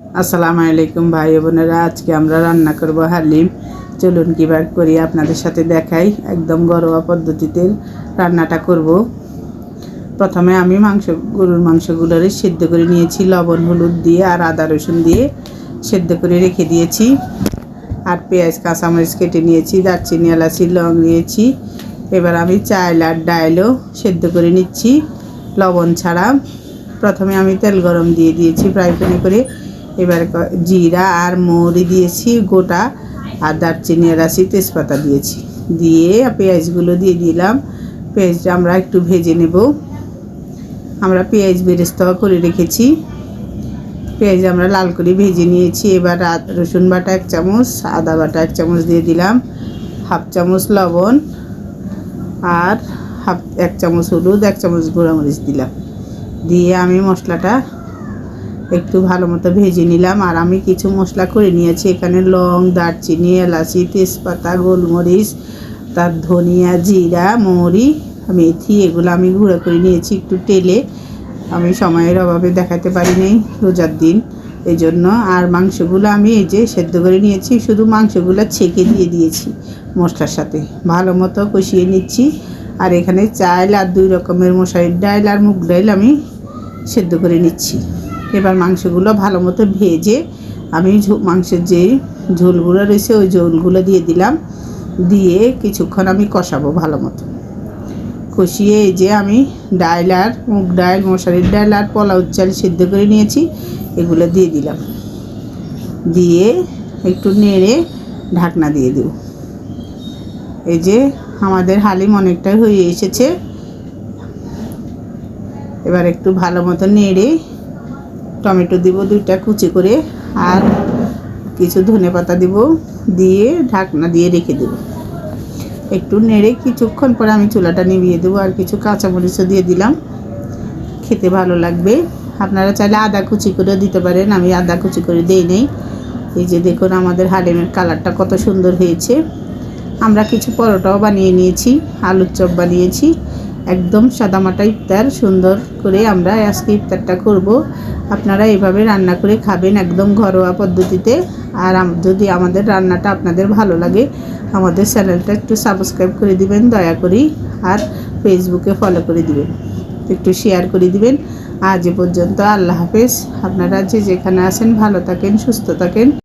আসসালামু আলাইকুম ভাই বোনেরা, আজকে আমরা রান্না করব হালিম। চলুন কীভাবে করি আপনাদের সাথে দেখাই একদম ঘরোয়া পদ্ধতিতে রান্নাটা করব। প্রথমে আমি মাংস, গরুর মাংসগুলোরে সেদ্ধ করে নিয়েছি। লবণ, হলুদ দিয়ে আর আদা, রসুন দিয়ে সেদ্ধ করে রেখে দিয়েছি। আর পেঁয়াজ, কাঁচামরিচ কেটে নিয়েছি, দারচিনি, এলাচি, লং নিয়েছি। এবার আমি চাল আর ডাইলও সেদ্ধ করে নিচ্ছি। লবণ ছাড়া প্রথমে আমি তেল গরম দিয়ে দিয়েছি ফ্রাই প্যানে করে। এবার জিরা আর মৌরি দিয়েছি, গোটা, আর দারচিনি এলাচি তেজপাতা দিয়েছি। দিয়ে পেঁয়াজগুলো দিয়ে দিলাম। পেঁয়াজটা আমরা একটু ভেজে নেব। আমরা পেঁয়াজ বেরেস্তা করে রেখেছি। পেঁয়াজ আমরা লাল করে ভেজে নিয়েছি। এবার রসুন বাটা এক চামচ, আদা বাটা এক চামচ দিয়ে দিলাম। হাফ চামচ লবণ আর হাফ এক চামচ হলুদ, এক চামচ গুঁড়ামরিচ দিলাম। দিয়ে আমি মশলাটা একটু ভালো মতো ভেজে নিলাম। আর আমি কিছু মশলা করে নিয়েছি। এখানে লং, দারচিনি, এলাচি, তেজপাতা, গোলমরিচ, তার ধনিয়া, জিরা, মৌরি, মেথি, এগুলো আমি গুঁড়ো করে নিয়েছি একটু তেলে। আমি সময়ের অভাবে দেখাতে পারি নাই রোজার দিন। এই জন্য আর মাংসগুলো আমি এই যে সেদ্ধ করে নিয়েছি, শুধু মাংসগুলো ছেঁকে দিয়ে দিয়েছি মশলার সাথে। ভালো মতো কষিয়ে নিচ্ছি। আর এখানে চাল আর দুই রকমের মশারির ডাল আর মুগ ডাল আমি সেদ্ধ করে নিচ্ছি। এবার মাংসগুলো ভালো মতো ভেজে আমি মাংসের যে ঝোলগুলো রয়েছে ওই ঝোলগুলো দিয়ে দিলাম। দিয়ে কিছুক্ষণ আমি কষাবো ভালো মতো। কষিয়ে এই যে আমি ডাল আর মুগ ডাল মশারির ডাল আর পোলাও চাল সিদ্ধ করে নিয়েছি, এগুলো দিয়ে দিলাম। দিয়ে একটু নেড়ে ঢাকনা দিয়ে দেব। এই যে আমাদের হালিম অনেকটাই হয়ে এসেছে। এবার একটু ভালো মতো নেড়ে টমেটো দিব দুইটা কুচি করে আর কিছু ধনে পাতা দিব দিয়ে ঢাকনা দিয়ে রেখে দেব। একটু নেড়ে কিছুক্ষণ পরে আমি চুলাটা নিভিয়ে দেবো আর কিছু কাঁচামরিচও দিয়ে দিলাম। খেতে ভালো লাগবে। আপনারা চাইলে আদা কুচি করে দিতে পারেন, আমি আদা কুচি করে দিই নেই। এই যে দেখুন আমাদের হালিমের কালারটা কত সুন্দর হয়েছে। আমরা কিছু পরোটাও বানিয়ে নিয়েছি, আলুর চপ বানিয়েছি। একদম সাদামাটা ইফতার, সুন্দর করে আমরা আজকে ইফতারটা করব। আপনারা এভাবে রান্না করে খাবেন একদম ঘরোয়া পদ্ধতিতে। আর যদি আমাদের রান্নাটা আপনাদের ভালো লাগে, আমাদের চ্যানেলটা একটু সাবস্ক্রাইব করে দিবেন, দয়া করি। আর ফেসবুকে ফলো করে দিবেন, একটু শেয়ার করে দিবেন। আজ এ পর্যন্ত আল্লাহ হাফেজ। আপনারা যে যেখানে আছেন, ভালো থাকেন, সুস্থ থাকেন।